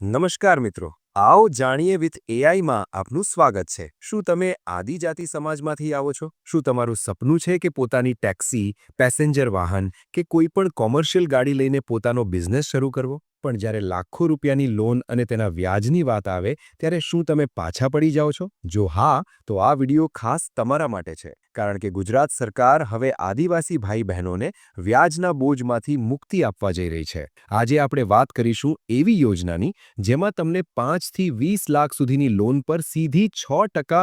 નમસ્કાર મિત્રો. આવો જાણીએ વિથ એઆઈમાં આપનું સ્વાગત છે. શું તમે આદિજાતિ સમાજમાંથી આવો છો? શું તમારું સપનું છે કે પોતાની ટેક્સી, પેસેન્જર વાહન કે કોઈ પણ કોમર્શિયલ ગાડી લઈને પોતાનો બિઝનેસ શરૂ કરવો? પણ જ્યારે લાખો રૂપિયાની લોન અને તેના વ્યાજની વાત આવે, ત્યારે શું તમે પાછા પડી જાઓ છો? જો હા, તો આ વીડિયો ખાસ તમારા માટે છે, કારણ કે ગુજરાત સરકાર હવે આદિવાસી ભાઈ બહેનોને વ્યાજના બોજમાંથી મુક્તિ આપવા જઈ રહી છે. આજે આપણે વાત કરીશું એવી યોજનાની, જેમાં તમને પાંચથી વીસ લાખ સુધીની લોન પર સીધી છ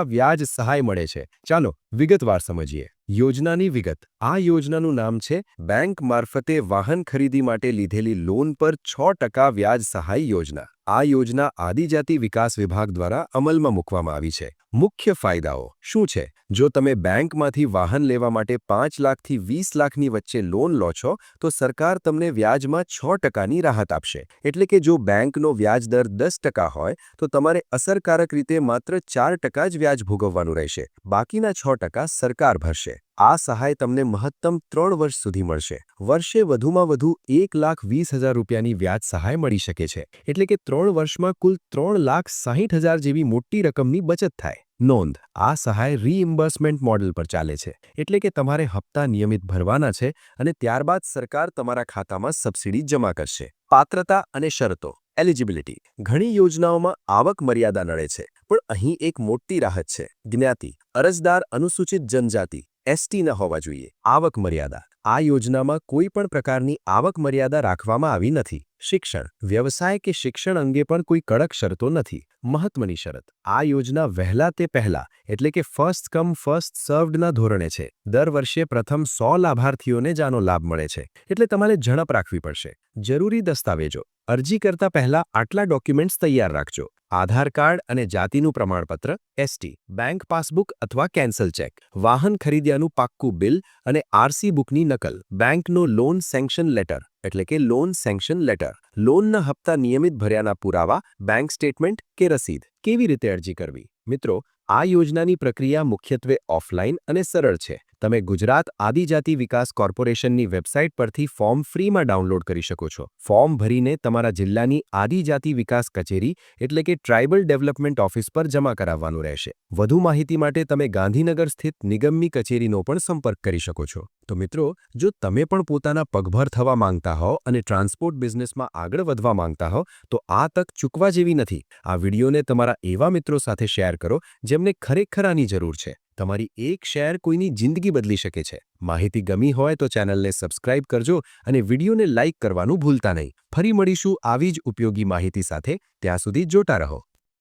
વ્યાજ સહાય મળે છે. ચાલો વિગતવાર સમજીએ. યોજનાની વિગત. આ યોજનાનું નામ છે બેંક મારફતે વાહન ખરીદી માટે લીધેલી લોન પર છ ટકા વ્યાજ સહાય યોજના. આ યોજના આદિજાતિ વિકાસ વિભાગ દ્વારા અમલમાં મૂકવામાં આવી છે. મુખ્ય ફાયદાઓ શું છે? જો તમે બેંકમાંથી વાહન લેવા માટે પાંચ લાખથી વીસ લાખની વચ્ચે લોન લો છો, તો સરકાર તમને વ્યાજમાં છ ટકાની રાહત આપશે. એટલે કે જો બેંકનો વ્યાજ દર દસ ટકા હોય, તો તમારે અસરકારક રીતે માત્ર ચાર ટકા જ વ્યાજ ભોગવવાનું રહેશે. બાકીના છ ટકા સરકાર ભરશે. આ સહાય તમને મહત્તમ ત્રણ વર્ષ સુધી મળશે. વર્ષે વધુમાં વધુ એક લાખ વીસ હજાર રૂપિયાની વ્યાજ સહાય મળી શકે છે. એટલે કે ત્રણ વર્ષમાં કુલ ત્રણ લાખ સાહીઠ હજાર જેવી મોટી રકમની બચત થાય. નોંધ, આ સહાય રીઇમ્બર્સમેન્ટ મોડેલ પર ચાલે છે. એટલે કે તમારે હપ્તા નિયમિત ભરવાના છે અને ત્યારબાદ સરકાર તમારા ખાતામાં સબસિડી જમા કરશે. પાત્રતા અને શરતો. એલિજિબિલિટી ઘણી યોજનાઓમાં આવક મર્યાદા નડે છે, પણ અહીં એક મોટી રાહત છે. જ્ઞાતિ. અરજદાર અનુસૂચિત જનજાતિ. એસટી ન હોવા જોઈએ. આવક મર્યાદા. આ યોજનામાં કોઈ પણ પ્રકારની આવક મર્યાદા રાખવામાં આવી નથી. શિક્ષણ. વ્યવસાય કે શિક્ષણ અંગે પણ કોઈ કડક શરતો નથી. મહત્વની શરત. આ યોજના વહેલા તે પહેલા, એટલે કે ફર્સ્ટ કમ ફર્સ્ટ સર્વડના ધોરણે છે. દર વર્ષે પ્રથમ સો લાભાર્થીઓને જ લાભ મળે છે. એટલે તમારે ઝડપ રાખવી પડશે. જરૂરી દસ્તાવેજો. અરજી કરતા પહેલા આટલા ડોક્યુમેન્ટ્સ તૈયાર રાખજો. આધાર કાર્ડ અને જાતિનું પ્રમાણપત્ર, એસટી, બેંક પાસબુક અથવા કેન્સલ ચેક, વાહન ખરીદ્યાનું પાક્કું બિલ અને આરસી બુકની નકલ, બેંકનો લોન સેન્કશન લેટર, એટલે કે લોન સેન્કશન લેટર, લોનના હપ્તા નિયમિત ભર્યાના પુરાવા, બેંક સ્ટેટમેન્ટ કે રસીદ, કેવી રીતે અરજી કરવી? મિત્રો, આ યોજનાની પ્રક્રિયા મુખ્યત્વે ઓફલાઈન અને સરળ છે. તમે ગુજરાત આદિજાતિ વિકાસ કોર્પોરેશનની વેબસાઇટ પરથી ફોર્મ ફ્રીમાં ડાઉનલોડ કરી શકો છો. ફોર્મ ભરીને તમારા જિલ્લાની આદિજાતિ વિકાસ કચેરી એટલે કે ટ્રાઇબલ ડેવલપમેન્ટ ઓફિસ પર જમા કરાવવાનું રહેશે. વધુ માહિતી માટે તમે ગાંધીનગર સ્થિત નિગમની કચેરીનો પણ સંપર્ક કરી શકો છો. તો મિત્રો, જો તમે પણ પોતાના પગભર થવા માંગતા હો અને ટ્રાન્સપોર્ટ બિઝનેસમાં આગળ વધવા માંગતા હો, તો આ તક ચૂકવા જેવી નથી. આ વિડીયોને તમારા એવા મિત્રો સાથે શેર કરો, જેમને ખરેખર આની જરૂર છે. તમારી એક શેર કોઈની જિંદગી બદલી શકે છે. માહિતી ગમી હોય તો ચેનલને સબસ્ક્રાઇબ કરજો અને વિડીયોને લાઇક કરવાનું ભૂલતા નહીં. ફરી મળીશું આવી જ ઉપયોગી માહિતી સાથે. ત્યાં સુધી જોતા રહો.